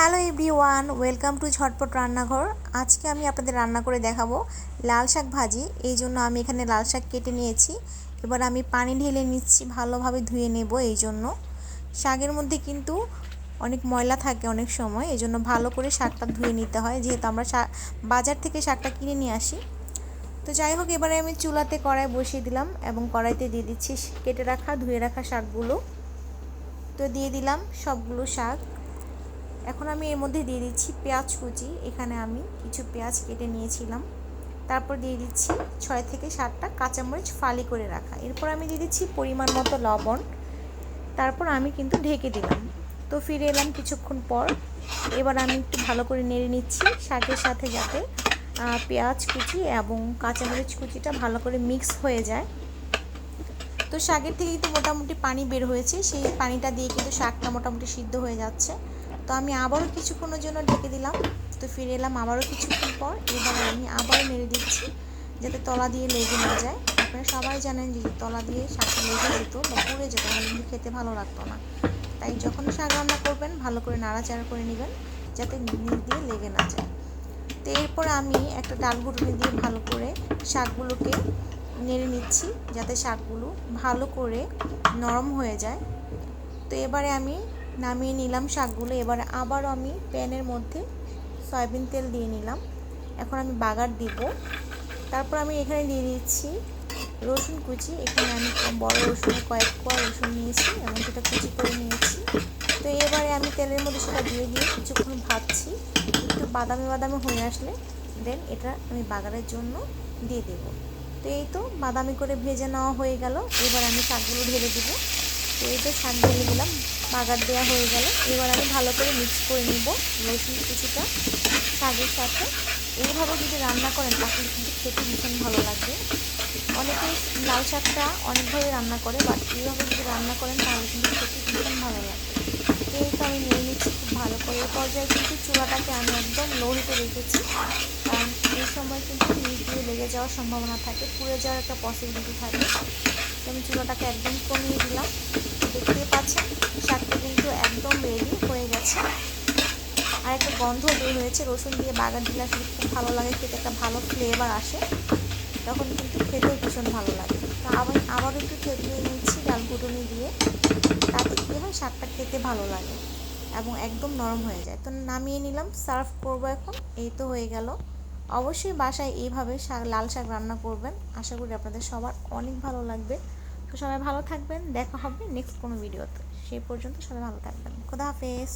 Hello everyone, welcome to ঝটপট রান্নাঘর। আজকে আমি আপনাদের রান্না করে দেখাবো লাল শাক ভাজি। এই জন্য আমি এখানে লাল শাক কেটে নিয়েছি। এবার আমি পানি ঢেলে নিচ্ছি, ভালোভাবে ধুয়ে নেব এই জন্য। শাকের মধ্যে কিন্তু অনেক ময়লা থাকে অনেক সময়, এই জন্য ভালো করে শাকটা ধুয়ে নিতে হয়। যেহেতু আমরা বাজার থেকে শাকটা কিনে নিয়ে আসি। তো যাই হোক, এবারে আমি চুলাতে কড়াই বসিয়ে দিলাম এবং কড়াইতে দিয়ে দিচ্ছি কেটে রাখা, ধুয়ে রাখা শাকগুলো। তো দিয়ে দিলাম সবগুলো শাক। এখন আমি এর মধ্যে দিয়ে দিচ্ছি পেঁয়াজ কুচি। এখানে আমি কিছু পেঁয়াজ কেটে নিয়েছিলাম। তারপর দিয়ে দিচ্ছি ছয় থেকে সাতটা কাঁচামরিচ ফালি করে রাখা। এরপর আমি দিয়ে দিচ্ছি পরিমাণ মতো লবণ। তারপর আমি কিন্তু ঢেকে দিলাম। তো ফিরে এলাম কিছুক্ষণ পর। এবার আমি একটু ভালো করে নেড়ে নিচ্ছি শাকের সাথে যাতে পেঁয়াজ কুচি এবং কাঁচামরিচ কুচিটা ভালো করে মিক্স হয়ে যায়। তো শাকের থেকে কিন্তু মোটামুটি পানি বের হয়েছে। সেই পানিটা দিয়ে কিন্তু শাকটা মোটামুটি সিদ্ধ হয়ে যাচ্ছে। তো আমি আবারও কিছুক্ষণের জন্য ঢেকে দিলাম। তো ফিরে এলাম আবারও কিছুক্ষণ পর। এবারে আমি আবারও মেরে দিচ্ছি, যাতে তলা দিয়ে লেগে না যায়। আপনারা সবাই জানেন যে তলা দিয়ে শাকটা লেগে যেত বা পুড়ে যেত, তাহলে কিন্তু খেতে ভালো লাগতো না। তাই যখন শাক রান্না করবেন, ভালো করে নাড়াচাড়া করে নেবেন, যাতে নিচ দিয়ে লেগে না যায়। তো এরপর আমি একটা ডাল ঘুটনি দিয়ে ভালো করে শাকগুলোকে নেড়ে নিচ্ছি, যাতে শাকগুলো ভালো করে নরম হয়ে যায়। তো এবারে আমি নামিয়ে নিলাম শাকগুলো। এবারে আবারও আমি প্যানের মধ্যে সয়াবিন তেল দিয়ে নিলাম। এখন আমি বাগার দিব। তারপর আমি এখানে দিয়ে দিচ্ছি রসুন কুচি। এখানে আমি বড় রসুনের কয়েক কোয়া রসুন নিয়েছি এবং সেটা কুচি করে নিয়েছি। তো এবারে আমি তেলের মধ্যে সেটা দিয়ে দিয়ে কিছুক্ষণ ভাজছি। একটু বাদামি বাদামি হয়ে আসলে দেন এটা আমি বাগারের জন্য দিয়ে দেবো। তো এই তো বাদামি করে ভেজে নেওয়া হয়ে গেল। এবার আমি শাকগুলো ঢেলে দিব। তো এই তো শাক ঢেলে দিলাম। বাগার দেওয়া হয়ে গেল। এবার আমি ভালো করে মিক্স করে নিব রসুন কুচিটা শাকের সাথে। এইভাবে যদি রান্না করেন, তাহলে কিন্তু খেতে ভীষণ ভালো লাগবে। অনেকেই লাল শাকটা অনেকভাবে রান্না করে বাট এইভাবে যদি রান্না করেন, তাহলে কিন্তু খেতে ভীষণ ভালো লাগবে। তো এই তো আমি নিয়ে নিচ্ছি, খুব ভালো করে এই পর্যায়ে কিন্তু চুলাটাকে আমি একদম লো রেখেছি। কারণ এই সময় কিন্তু নিচ দিয়ে লেগে যাওয়ার সম্ভাবনা থাকে, পুড়ে যাওয়ার একটা পসিবিলিটি থাকে। আমি চুলাটাকে একদম কমিয়ে দিলাম। দেখতে পাচ্ছেন শাকটা কিন্তু একদম রেডি হয়ে গেছে আর একটা গন্ধ বের হয়েছে, রসুন দিয়ে বাগান দিলে আসলে খুব ভালো লাগে, খেতে একটা ভালো ফ্লেভার আসে। তখন কিন্তু খেতেও ভীষণ ভালো লাগে। তো আবার আবার একটু থেতলিয়ে নিচ্ছি, ডাল ঘুটুনি দিয়ে। তাতে কী হয় শাকটা খেতে ভালো লাগে এবং একদম নরম হয়ে যায়। তো নামিয়ে নিলাম সার্ভ করব এখন, এই তো হয়ে গেল। অবশ্যই বাসায় এইভাবে শাক লাল শাক রান্না করবেন। আশা করি আপনাদের সবার অনেক ভালো লাগবে। তো সবাই ভালো থাকবেন, দেখা হবে নেক্সট কোনো ভিডিওতে সেই পর্যন্ত সবাই ভালো থাকবেন। খোদা হাফেজ।